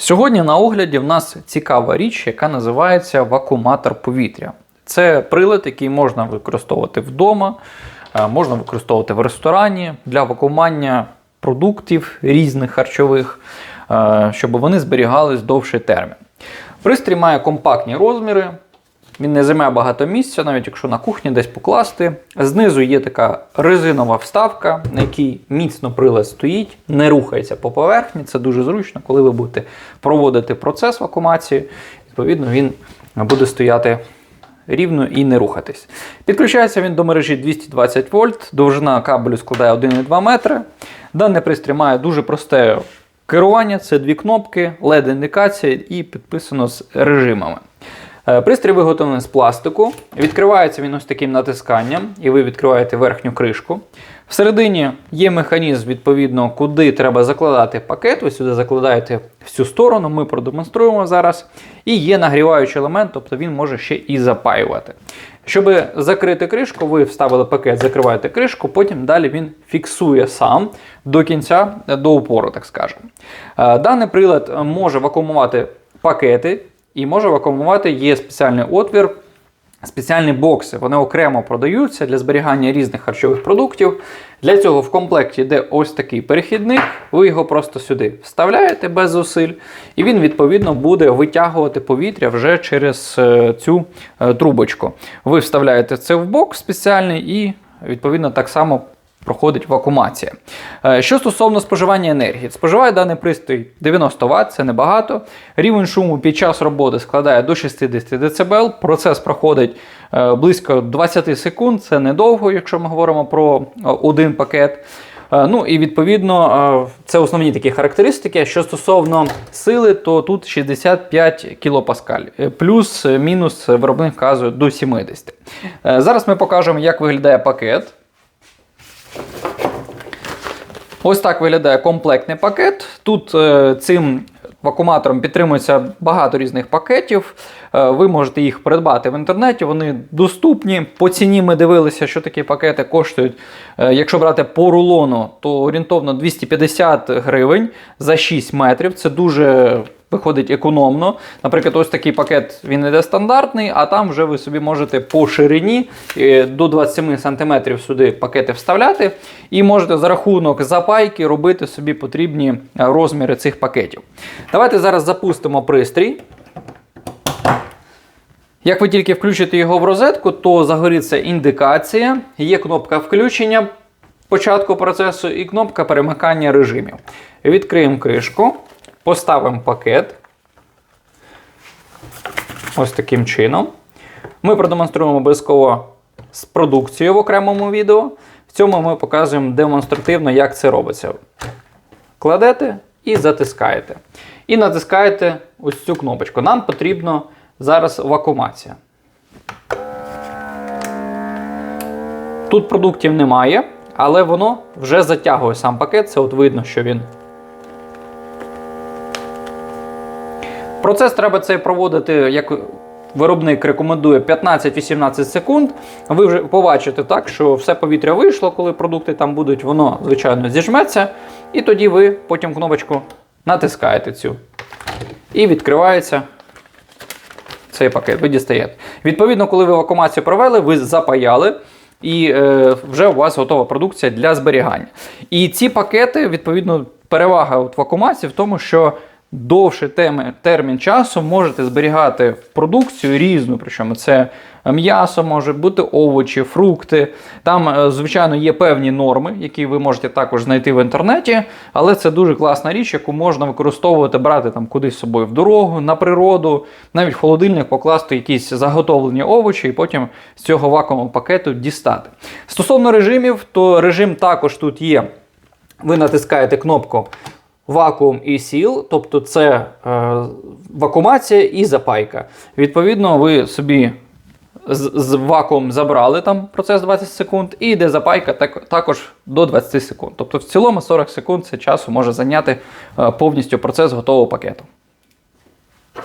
Сьогодні на огляді в нас цікава річ, яка називається вакууматор повітря. Це прилад, який можна використовувати вдома, е, можна використовувати в ресторані для вакуумання продуктів різних харчових, е, щоб вони зберігались довший термін. Пристрій має компактні розміри, він не займає багато місця, навіть якщо на кухні десь покласти. Знизу є така резинова вставка, на якій міцно прилад стоїть, не рухається по поверхні. Це дуже зручно, коли ви будете проводити процес вакуумації. Відповідно, він буде стояти рівно і не рухатись. Підключається він до мережі 220 вольт, довжина кабелю складає 1,2 метри. Даний пристрій має дуже просте керування, це дві кнопки, LED-індикація і підписано з режимами. Е, Пристрій виготовлений з пластику. Відкривається він ось таким натисканням, і ви відкриваєте верхню кришку. Всередині є механізм, відповідно, куди треба закладати пакет. Ви сюди закладаєте всю сторону, ми продемонструємо зараз. І є нагріваючий елемент, тобто він може ще і запаювати. Щоб закрити кришку, ви вставили пакет, закриваєте кришку, потім далі він фіксує сам до кінця, до упору, так скажемо. Е, Даний прилад може вакуумувати пакети і може вакуумувати є спеціальний отвір, спеціальні бокси. Вони окремо продаються для зберігання різних харчових продуктів. Для цього в комплекті йде ось такий перехідник. Ви його просто сюди вставляєте без зусиль, і він відповідно буде витягувати повітря вже через е, цю е, трубочку. Ви вставляєте це в бок спеціальний і відповідно так само проходить вакуумація. Е, Що стосовно споживання енергії, споживає даний пристрій 90 Вт, це небагато. Рівень шуму під час роботи складає до 60 дБ. Процес проходить е, близько 20 секунд, це недовго, якщо ми говоримо про е, один пакет. Ну і відповідно це основні такі характеристики. Що стосовно сили, то тут 65 кілопаскаль, Е, плюс-мінус виробник вказує до 70. Е, Зараз ми покажемо, як виглядає пакет. Ось так виглядає комплектний пакет. Тут е, цим вакууматором підтримується багато різних пакетів. Е, ви можете їх придбати в інтернеті, вони доступні. По ціні ми дивилися, що такі пакети коштують. Е, якщо брати по рулону, то орієнтовно 250 гривень за 6 метрів. Це дуже виходить економно. Наприклад, ось такий пакет він іде стандартний, а там вже ви собі можете по ширині е, до 27 см сюди пакети вставляти, і можете за рахунок запайки робити собі потрібні е, розміри цих пакетів. Давайте зараз запустимо пристрій. Як ви тільки включите його в розетку, то загориться індикація, є кнопка включення початку процесу і кнопка перемикання режимів. Відкриємо кришку, поставимо пакет. Ось таким чином. Ми продемонструємо обов'язково з продукцією в окремому відео. В цьому ми показуємо демонстративно, як це робиться. Кладете і затискаєте. І натискаєте ось цю кнопочку. Нам потрібно зараз вакуумація. Тут продуктів немає, але воно вже затягує сам пакет. Це от видно, що він. Процес треба цей проводити, як виробник рекомендує 15-18 секунд. Ви вже побачите так, що все повітря вийшло, коли продукти там будуть, воно, звичайно, зіжметься. І тоді ви потім кнопочку натискаєте цю. І відкривається цей пакет. Ви дістаєте. Відповідно, коли ви вакуумацію провели, ви запаяли. І е, вже у вас готова продукція для зберігання. І ці пакети, відповідно, перевага от вакуумації в тому, що довший теми- термін часу можете зберігати продукцію різну, причому це м'ясо, може бути овочі, фрукти. Там, е, звичайно, є певні норми, які ви можете також знайти в інтернеті, але це дуже класна річ, яку можна використовувати, брати там кудись з собою в дорогу, на природу, навіть в холодильник покласти якісь заготовлені овочі і потім з цього вакуумного пакету дістати. Стосовно режимів, то режим також тут є. Ви натискаєте кнопку вакуум і сіл, тобто це е, вакуумація і запайка. Відповідно, ви собі з, з вакуум забрали там процес 20 секунд, і йде запайка так, також до 20 секунд. Тобто в цілому 40 секунд це часу може зайняти е, повністю процес готового пакету.